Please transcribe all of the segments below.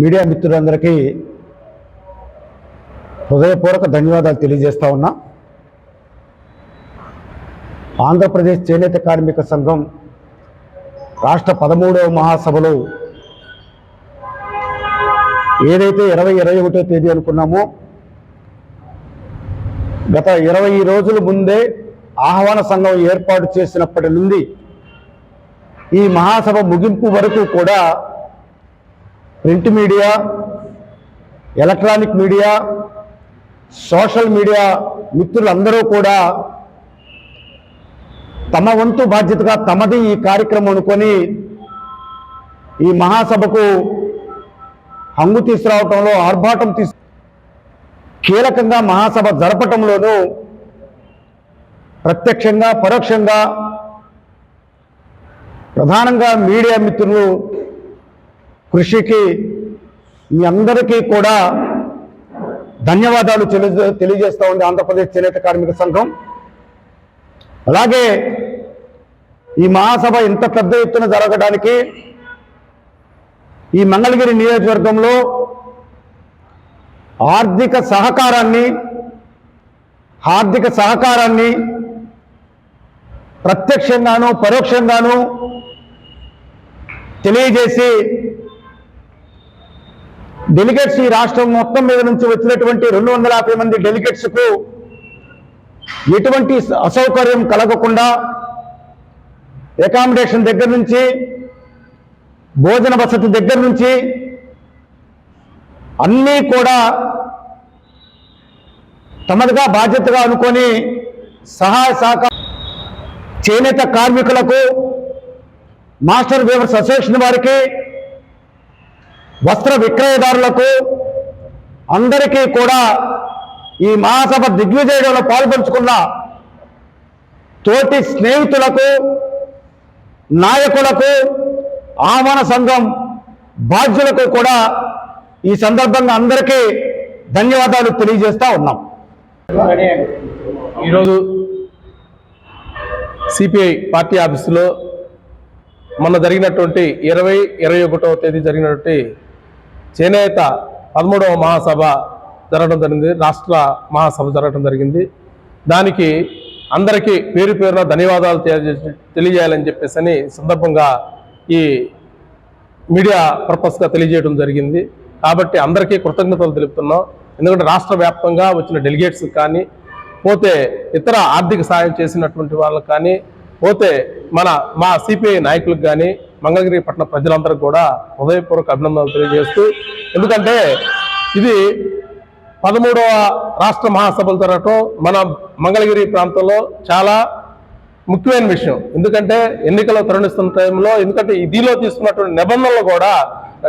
Media మిత్రులందరికీ హృదయపూర్వక ధన్యవాదాలు తెలియజేస్తా ఉన్నా. ఆంధ్రప్రదేశ్ చేనేత కార్మిక సంఘం రాష్ట్ర పదమూడవ మహాసభలో ఏదైతే ఇరవై ఇరవై ఒకటో తేదీ అనుకున్నామో గత ఇరవై రోజుల ముందే ఆహ్వాన సంఘం ఏర్పాటు చేసినప్పటి నుండి ఈ మహాసభ ముగింపు వరకు కూడా print media electronic media social media మిత్రులందరూ కూడా తమ వంతు బాధ్యతగా తమది ఈ కార్యక్రమం అనుకొని ఈ మహాసభకు హంగు తీసుకురావటంలో ఆర్భాటం తీసు కీలకంగా మహాసభ జరపటంలోనూ ప్రత్యక్షంగా పరోక్షంగా ప్రధానంగా మీడియా మిత్రులు కృషికి మీ అందరికీ కూడా ధన్యవాదాలు తెలియజే తెలియజేస్తూ ఉంది ఆంధ్రప్రదేశ్ చేనేత కార్మిక సంఘం. అలాగే ఈ మహాసభ ఇంత పెద్ద ఎత్తున జరగడానికి ఈ మంగళగిరి నియోజకవర్గంలో ఆర్థిక సహకారాన్ని ఆర్థిక సహకారాన్ని ప్రత్యక్షంగాను పరోక్షంగాను తెలియజేసి డెలిగేట్స్ ఈ రాష్ట్రం మొత్తం మీద నుంచి వచ్చినటువంటి రెండు వందల యాభై మంది డెలిగేట్స్కు ఎటువంటి అసౌకర్యం కలగకుండా అకామిడేషన్ దగ్గర నుంచి భోజన వసతి దగ్గర నుంచి అన్నీ కూడా తమదిగా బాధ్యతగా అనుకొని సహాయ శాఖ చేనేత కార్మికులకు మాస్టర్ వేవర్స్ అసోసియేషన్ వారికి వస్త్ర విక్రయదారులకు అందరికీ కూడా ఈ మహాసభ దిగ్విజయంలో పాల్పంచుకున్న తోటి స్నేహితులకు నాయకులకు ఆహ్వాన సంఘం బాధ్యులకు కూడా ఈ సందర్భంగా అందరికీ ధన్యవాదాలు తెలియజేస్తూ ఉన్నాం. ఈరోజు సిపిఐ పార్టీ ఆఫీసులో మొన్న జరిగినటువంటి ఇరవై ఇరవై ఒకటవ తేదీ జరిగినటువంటి చేనేత పదమూడవ మహాసభ జరగడం జరిగింది. రాష్ట్ర మహాసభ జరగడం జరిగింది. దానికి అందరికీ పేరు పేరున ధన్యవాదాలు తెలియజేయాలని చెప్పేసి అని సందర్భంగా ఈ మీడియా పర్పస్గా తెలియజేయడం జరిగింది. కాబట్టి అందరికీ కృతజ్ఞతలు తెలుపుతున్నాం. ఎందుకంటే రాష్ట్ర వ్యాప్తంగా వచ్చిన డెలిగేట్స్ కానీ పోతే ఇతర ఆర్థిక సాయం చేసినటువంటి వాళ్ళకి కానీ పోతే మన మా సిపిఐ నాయకులకు కానీ మంగళగిరి పట్టణ ప్రజలందరూ కూడా హృదయపూర్వక అభినందనలు తెలియజేస్తూ ఎందుకంటే ఇది పదమూడవ రాష్ట్ర మహాసభలు జరగటం మన మంగళగిరి ప్రాంతంలో చాలా ముఖ్యమైన విషయం. ఎందుకంటే ఎన్నికలు తరుణిస్తున్న టైంలో ఎందుకంటే ఇదిలో దీనిలో తీసుకున్నటువంటి నిబంధనలు కూడా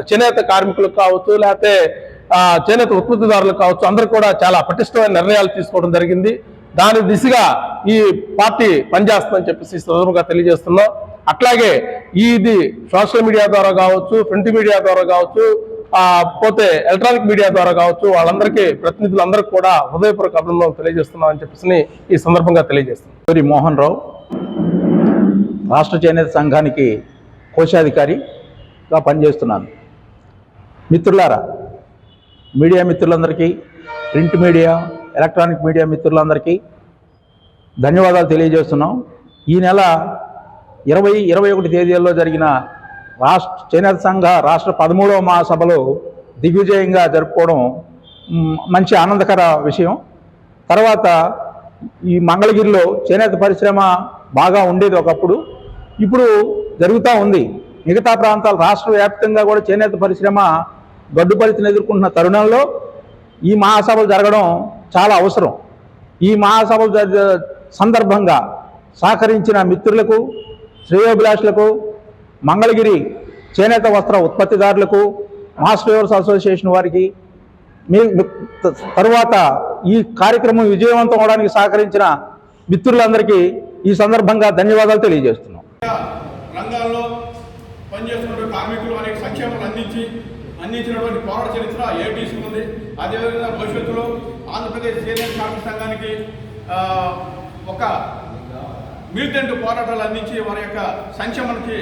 చేనేత కార్మికులకు కావచ్చు లేకపోతే చేనేత ఉత్పత్తిదారులకు కావచ్చు అందరూ కూడా చాలా పటిష్టమైన నిర్ణయాలు తీసుకోవడం జరిగింది. దాని దిశగా ఈ పార్టీ పనిచేస్తుందని చెప్పేసి సందర్భంగా తెలియజేస్తున్నాం. అట్లాగే ఇది సోషల్ మీడియా ద్వారా కావచ్చు ప్రింట్ మీడియా ద్వారా కావచ్చు ఆ, పోతే ఎలక్ట్రానిక్ మీడియా ద్వారా కావచ్చు వాళ్ళందరికీ ప్రతినిధులందరికీ కూడా హృదయపూర్వక అభినందనలు తెలియజేస్తున్నాం అని చెప్పేసి ఈ సందర్భంగా తెలియజేస్తున్నాం. సూరి మోహన్ రావు రాష్ట్ర చేనేత సంఘానికి కోశాధికారిగా పనిచేస్తున్నాను. మిత్రులారా మీడియా మిత్రులందరికీ ప్రింట్ మీడియా ఎలక్ట్రానిక్ మీడియా మిత్రులందరికీ ధన్యవాదాలు తెలియజేస్తున్నాం. ఈ నెల ఇరవై ఇరవై ఒకటి తేదీల్లో జరిగిన రాష్ట్ర చేనేత సంఘ రాష్ట్ర పదమూడవ మహాసభలో దిగ్విజయంగా జరుపుకోవడం మంచి ఆనందకర విషయం. తర్వాత ఈ మంగళగిరిలో చేనేత పరిశ్రమ బాగా ఉండేది ఒకప్పుడు. ఇప్పుడు జరుగుతూ ఉంది. మిగతా ప్రాంతాలు రాష్ట్ర వ్యాప్తంగా కూడా చేనేత పరిశ్రమ గడ్డు పరిస్థితిని ఎదుర్కొంటున్న తరుణంలో ఈ మహాసభలు జరగడం చాలా అవసరం. ఈ మహాసభలు సందర్భంగా సహకరించిన మిత్రులకు శ్రేయోభిలాషులకు మంగళగిరి చేనేత వస్త్ర ఉత్పత్తిదారులకు మాస్ వ్యూవర్స్ అసోసియేషన్ వారికి మీ త- తరువాత ఈ కార్యక్రమం విజయవంతం అవడానికి సహకరించిన మిత్రులందరికీ ఈ సందర్భంగా ధన్యవాదాలు తెలియజేస్తున్నాం. రంగాల్లో కార్మికులు అనేక సంక్షేమాలు అందించి అందించినటువంటి పోరాట చరిత్ర ఏటీసీ ఉంది. అదేవిధంగా భవిష్యత్తులో ఆంధ్రప్రదేశ్ కార్మిక సంఘానికి ఒక మిలిటెంట్ పోరాటాలు అందించి వారి యొక్క సంక్షేమానికి